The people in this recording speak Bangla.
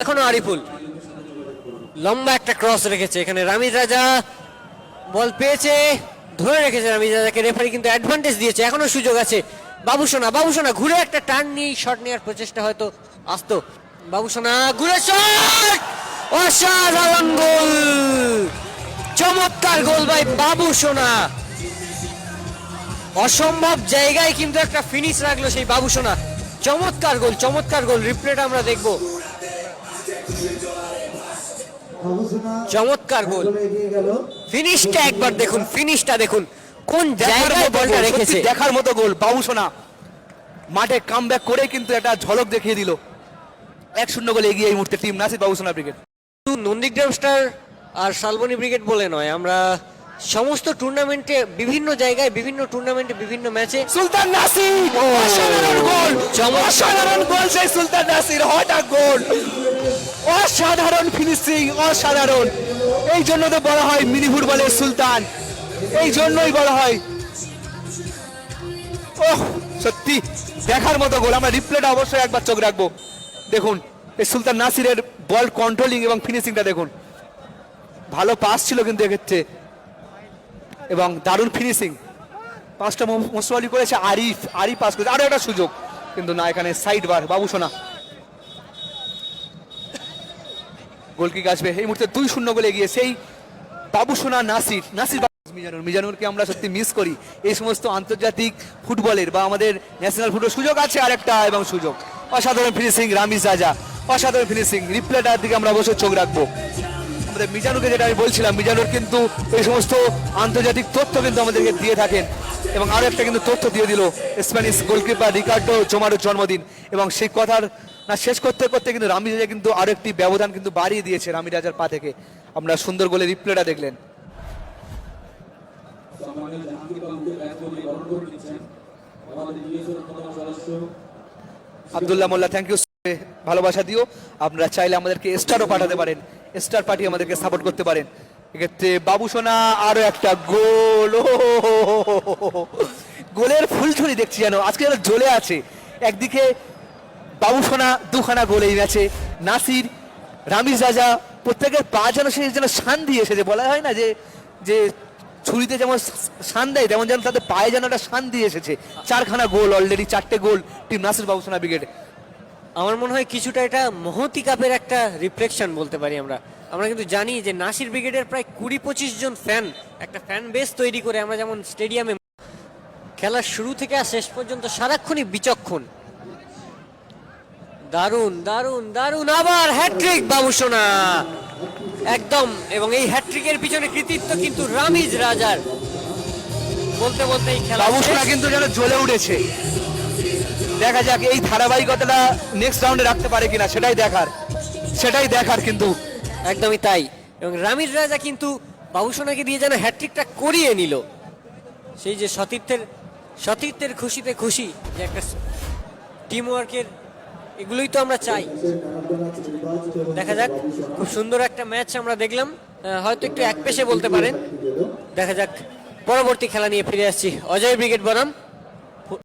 এখনও আরিফুল। লম্বা একটা ক্রস রেখেছে, এখানে রামিজ রাজা বল পেয়েছে, ধরে রেখেছে রামিজ রাজাকে রেফারি কিন্তু অ্যাডভান্টেজ দিয়েছে, এখনও সুযোগ আছে। বাবুসোনা বাবুসোনা ঘুরে একটা টার্ন নিয়ে শট নেওয়ার প্রচেষ্টা হয়তো আসতো। বাবুসোনা ঘুরে শট অসাধারণ গোল! চমৎকার গোল ভাই বাবুসোনা। অসম্ভব জায়গায় কিন্তু একটা ফিনিশ রাখল সেই বাবুসোনা। চমৎকার গোল চমৎকার গোল রিপ্লেটা আমরা দেখব। চমৎকার গোল। ফিনিশটা একবার দেখুন ফিনিশটা দেখুন। কোন জায়গায় বলটা রেখেছে? দেখার মতো গোল বাবু সোনা মাঠে কাম করে কিন্তু একটা ঝলক দেখিয়ে দিল। এক শূন্য গোলে এগিয়ে এই মুহূর্তে টিম নাসির বাবু সোনা ব্রিগেড শুধু নন্দীগ্রাম স্টার আর শালবনী ব্রিগেড বলে নয় আমরা সমস্ত টুর্নামেন্টে বিভিন্ন জায়গায় বিভিন্ন টুর্নামেন্টে বিভিন্ন ম্যাচে সুলতান নাসির! অসাধারণ গোল সেই সুলতান নাসির হঠাৎ গোল? অসাধারণ ফিনিশিং অসাধারণ। এই জন্য তো বলা হয় মিনি ফুটবলের সুলতান। এই জন্যই বলা হয়। ওহ, সত্যি, দেখার মতো গোল। আমরা রিপ্লেটা অবশ্যই একবার চোখ রাখব। দেখুন, এই সুলতান নাসিরের বল কন্ট্রোলিং এবং ফিনিশিংটা দেখুন। ভালো পাস ছিল কিন্তু এক্ষেত্রে। এবং দারুণ ফিনিশিং পাঁচটা মোসওয়ালি করেছে আরিফ। আরিফ পাস করেছে। আরও একটা সুযোগ। কিন্তু না, এখানে সাইড বার বাবু সোনা। গোলকি আসবে। এই মুহূর্তে দুই শূন্য গোলে এগিয়ে সেই বাবু সোনা নাসির। নাসির মিজানুর। মিজানুরকে আমরা সত্যি মিস করি। এই সমস্ত আন্তর্জাতিক ফুটবলের বা আমাদের ন্যাশনাল ফুটবল সুযোগ আছে আরেকটা এবং সুযোগ। অসাধারণ ফিনিশিং রামিজ রাজা। অসাধারণ ফিনিশিং রিপ্লেটার দিকে আমরা অবশ্যই চোখ রাখব। আমাদের মিজানুরকে যেটা আমি বলছিলাম, মিজানুর কিন্তু এই সমস্ত আন্তর্জাতিক তথ্য কিন্তু আমাদেরকে দিয়ে থাকেন। এবং আরও একটা কিন্তু তথ্য দিয়ে দিল স্প্যানিশ গোলকিপার রিকার্ডো জোমারোর জন্মদিন। এবং সেই কথার না শেষ করতে করতে কিন্তু রামি রাজা কিন্তু আরও একটি ব্যবধান কিন্তু বাড়িয়ে দিয়েছে রামি রাজার পা থেকে। আমরা সুন্দর গোলে রিপ্লেটা দেখলেন। আবদুল্লাহ মোল্লা থ্যাংক ইউ ভালোবাসা দিও। আপনারা চাইলে আমাদেরকে স্টারও পাঠাতে পারেন। স্টার পার্টি আমাদেরকে সাপোর্ট করতে পারেন। এক্ষেত্রে বাবু সোনা আরও একটা গোল। ও গোলের ফুলঝুরি দেখছি যেন। আজকে যেন জ্বলে আছে। একদিকে বাবু সোনা দুখানা গোল এই ম্যাচে। নাসির, রামিজ রাজা, প্রত্যেকের পা যেন সে যেন শান দিয়ে এসেছে। বলা হয় না যে যে ছুরিতে যেমন শান দেয়, তেমন যেন তাদের পায়ে যেন একটা শান দিয়ে এসেছে। চারখানা গোল অলরেডি চারটে গোল টিম নাসির বাবু সোনা আমার মনে হয় কিছুটা এটা মহতি কাপের একটা রিফ্লেকশন বলতে পারি আমরা। আমরা কিন্তু জানি যে নাসির ব্রিগেডের প্রায় কুড়ি পঁচিশ জন ফ্যান একটা ফ্যান বেস তৈরি করে আমরা যেমন স্টেডিয়ামে খেলার শুরু থেকে আর শেষ পর্যন্ত সারাক্ষণই বিচক্ষণ। দারুণ দারুণ দারুণ আবার হ্যাট্রিক বাবুসোনা একদম এবং এই হ্যাট্রিকের পিছনে কৃতিত্ব কিন্তু রামিজ রাজার। বলতে বলতে এই খেলা বাবু সোনা কিন্তু যেন জ্বলে উঠেছে। দেখা যাক এই ধারাবাহিকতাটা নেক্সট রাউন্ডে রাখতে পারে কিনা, সেটাই দেখার। সেটাই দেখার কিন্তু। একদমই তাই। এবং রামিজ রাজা কিন্তু বাবুসোনাকে দিয়ে যেন হ্যাট্রিকটা করিয়ে নিল। সেই যে সতীর্থের সতীর্থের খুশিতে খুশি যে একটা টিম ওয়ার্কের এগুলোই তো আমরা চাই। দেখা যাক, খুব সুন্দর একটা ম্যাচ আমরা দেখলাম। হয়তো একটু এক পেশে বলতে পারেন। দেখা যাক, পরবর্তী খেলা নিয়ে ফিরে আসছি। অজয় ব্রিগেড বনাম।